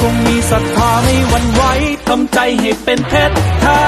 คงมีศรัทธาไม่หวั่นไหวทำใจให้เป็นเพชรแท้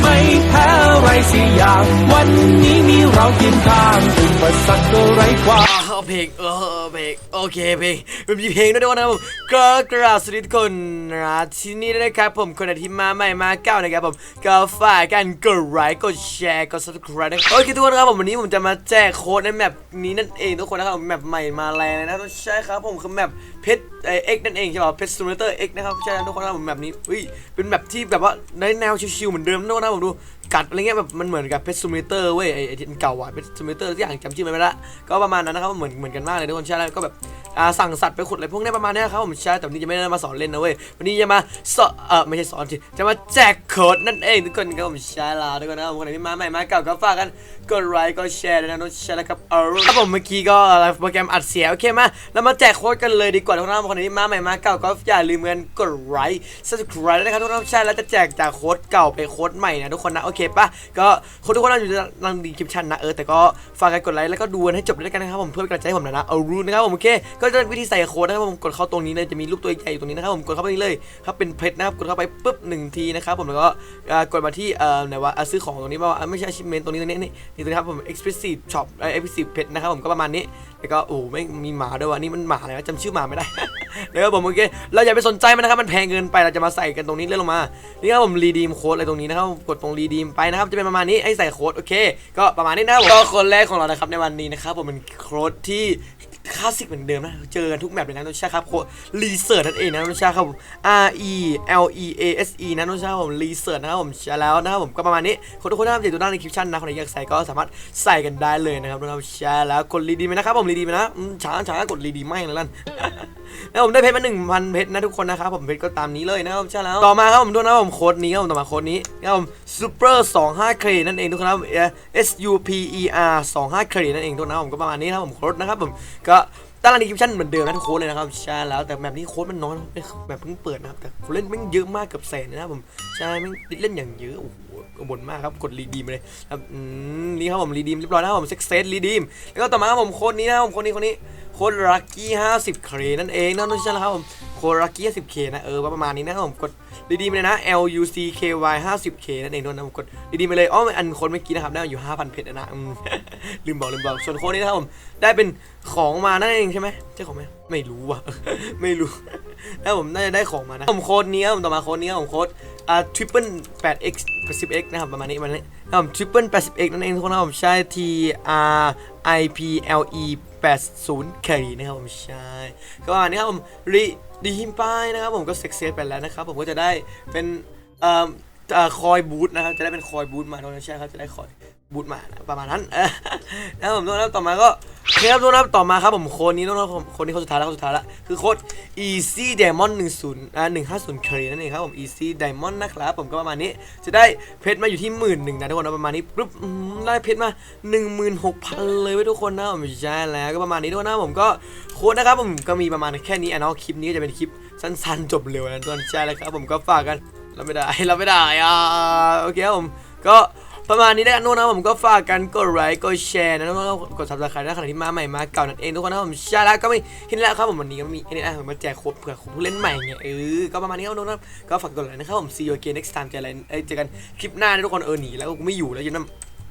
ไม่แพ้ไรสิอย่าง วันนี้มีเราเคียงข้างอุปสรรคก็ไร้ความ เพลงเออเพลงโอเคเพลงมันมีเพลงด้วยนะครับผมก็กราบสวัสดีทุกคนนะที่นี่นะครับผมคนที่มาใหม่มาเก้านะครับผมก็ฝากกันกดไลค์กดแชร์กด subscribe นะโอเคทุกคนครับผมวันนี้ผมจะมาแจกโค้ดในแมปนี้นั่นเองทุกคนนะครับผมแมปใหม่มาแรงเลยนะใช่ครับผมคือแมปเพชรเอ็กนั่นเองใช่ป่ะเพชรซูมิเตอร์เอ็กนะครับใช่ทุกคนครับผมแบบนี้อุ้ยเป็นแบบที่แบบว่าในแนวชิวๆเหมือนเดิมทุกคนนะผมดูกัดอะไรเงี้ยแบบมันเหมือนกับเพชรซูมิเตอร์เว้ยไอ้ที่เก่าอะเพชรซูมิเตอร์ที่อย่างจำชื่อไม่ได้ก็ประมาณนั้นนะครับเหมือนเหมือนกันมากเลยทุกคนใช่แล้วก็แบบ อ่าสั่งสัตว์ไปขุดอะไรพวกนี้ประมาณนี้ครับผมใช่แต่วันนี้จะไม่ได้มาสอนเล่นนะเว้ยวันนี้จะมาสอนเออไม่ใช่สอนสิจะมาแจกโค้ดนั่นเองทุกคนครับผมใช่ล้วทุกคนนะครับผมคนไหนที่มาใหม่มาเก่าก็ฝากกันกดไลค์กดแชร์ด้วยนะน้องใช่แล้วครับเออครับผมเมื่อกี้ก็โปรแกรมอัดเสียงโอเคมาเรามาแจกโค้ดกันเลยดีกว่าทุกคนนะครับคนไหนที่มาใหม่มาเก่าก็อย่าลืมกันกดไลค์ subscribe ด้วยนะครับทุกคนใช่แล้วจะแจกจากโค้ดเก่าไปโค้ดใหม่นะทุกคนนะโอเคปะก็โค้ดทุกคนอยู่ในดีคริปชันนะเออแต่ก็ฝากกันกดไลค์แล้วก็ดูกันให้จบด้วยกันนะครับผมเพื่อเป็นกำลังใจให้ผมนะนะเอารู้นะครับผมโอเคก็จะวิธีใส่โค้ดนะครับผมกดเข้าตรงนี้เลยจะมีรูปตัวใหญ่อยู่ตรงนี้นะครับผมกดเข้าไปนี่เลยครับเป็นเพชรนะครับกดเข้าไปปุ๊บหนึ่งทีนะครับผมแล้วก็กดมาที่เอ่อไหนว่าอะซื้อของตรงนี้ว่าไม่ใช่ achievement ตรงนี้ตรงนี้นี่นี่ตรงนี้ครับผม exclusive shop เอ่อ exclusive เพชรนะครับผมก็ประมาณนี้แล้วก็โอ้ไม่มีหมาด้วยว่ะนี่มันหมาอะไรวะจำชื่อหมาไม่ได้นะครับผมโอเคเราอย่าไปสนใจมันนะครับมันแพงเกินไปเราจะมาใส่กันตรงนี้เลื่อนลงมานี่ครับผมรีดีมโค้ดอะไรตรงนี้นะครับกดตรงรีดีมไปนะครับจะเป็นประมาณนี้ให้ใส่โค้ดโอเค ก็ประมาณนี้นะครับก็คนแรกของเรานะครับในวันนี้นะครับผมเป็นโค้ดที่ คลาสสิกเหมือนเดิมนะ เจอกันทุกแมปเลยนะน้องชาครับโค้ดรีเสิร์ชนั่นเองนะน้องชาครับ R E L E A S E นะน้องชาผมรีเสิร์ชนะครับผมใช่แล้วนะครับผมก็ประมาณนี้คนทุกคนนะครับอยู่ตรงด้านในคลิปชั่นนะคนไหนอยากใส่ก็สามารถใส่กันได้เลยนะครับนะครับใช่แล้วกดรีดีไหมนะครับผมรีดีไหมนะช้าช้ากดรีดีไม่เลยลั่นแล้วผมได้เพชรมาหนึ่งพันเพชรนะทุกคนนะครับผมเพชรก็ตามนี้เลยนะครับใช่แล้วต่อมาครับผมดูนะผมโค้ดนี้ครับผมต่อมาโค้ดนี้นะครับผม super 25 k นั่นเองทุกคนนะครับ S U P E R 25 k นั่นเองทุกคนนะผมก็ประมาณนี้นะครับผมโค้ดนะครับผมก็ตารางดีคิปชั่นเหมือนเดิมนะทุกโค้ดเลยนะครับใช่แล้วแต่แบบนี้โค้ดมันน้อยเป็นแบบเพิ่งเปิดนะครับแต่คนเล่นแม่งเยอะมากเกือบแสนนะครับผมใช่แม่งเล่นอย่างเยอะโอ้โหกบนมากครับกดรีดีมเลยครับนี่ครับผมรีดีมเรียบร้อยนะครับผมเซ็กเซสรีดีมแล้วก็ต่อมาครับผมโค้ดนี้นะครับผมโค้ดนี้โค้ดนี้ ค้ดลัคกี้50เคนั่นเองนะน้องใช่แล้วครับผมโค้ดลัคกี้50 k นะเออประมาณนี้นะครับผมกดดีๆไปเลยนะ L U C K Y 50 k นั่นเองด้วยนะผมกดดีๆไปเลยอ๋ออันโค้ดเมื่อกี้นะครับได้อยู่ 5,000 เพชรนะลืมบอกลืมบอกส่วนโค้ดนี้นะครับผมได้เป็นของมานั่นเองใช่ไหมใช่ของไหมไม่รู้ว่ะไม่รู้แล้วผมน่าจะได้ของมานะผมโค้ดนี้ครับผมต่อมาโค้ดนี้ครับผมโค้ดอ่า triple 8 x 10 x นะครับประมาณนี้ประมาณนี้ครับผม triple 80 x นั่นเองทุกคนนะครับผมใช้ T R I P L E 80 k นะครับผมใช่ก็อันนี้ครับผมรีดีฮิมป้ายนะครับผมก็เซ็กเซสไปแล้วนะครับผมก็จะได้เป็นเอ่ออคอยบูทนะครับจะได้เป็นคอยบูทมาโดนใช่ครับจะได้คอยบูทมานะประมาณนั้นนะครับผมทุกคนครับต่อมาก็โอเคครับทุกคนครับต่อมาครับผมโค้ดนี้ทุกคนครับผมโค้ดนี้โค้ดสุดท้ายแล้วโค้ดสุดท้ายแล้วคือโค้ด easy diamond 10อ่า150 k นั่นเองครับผม easy diamond นะครับผมก็ประมาณนี้จะได้เพชรมาอยู่ที่หมื่นหนึ่งนะทุกคนนะประมาณนี้ปุ๊บได้เพชรมา 16,000 เลยเว้ทุกคนนะผมใช่แล้วก็ประมาณนี้ทุกคนนะผมก็โค้ดนะครับผมก็มีประมาณแค่นี้อะเนาะคลิปนี้ก็จะเป็นคลิปสั้นๆ จบเร็วนะทุกคนใช่แล้วครับผมก็ฝากกันเราไม่ได้เราไม่ได้อ่าโอเคครับผมก็ ประมาณนี้แล้วกันทุกคนนะผมก็ฝากกันกดไลค์กดแชร์นะทุกคนกดซับสไครต์นะขณะที่มาใหม่มาเก่านั่นเองทุกคนนะผมใช่แล้วก็ไม่เห็นแล้วครับผมวันนี้ก็มีแค่นี้นะผมมาแจกโค้ดเผื่อผู้เล่นใหม่เงี้ยเออก็ประมาณนี้ครับทุกคนนะก็ฝากกดไลค์นะครับผม see you again next time เจอกันเอ้ยเจอกันคลิปหน้านะทุกคนเออหนีแล้วก็ไม่อยู่แล้วอยันน้ำ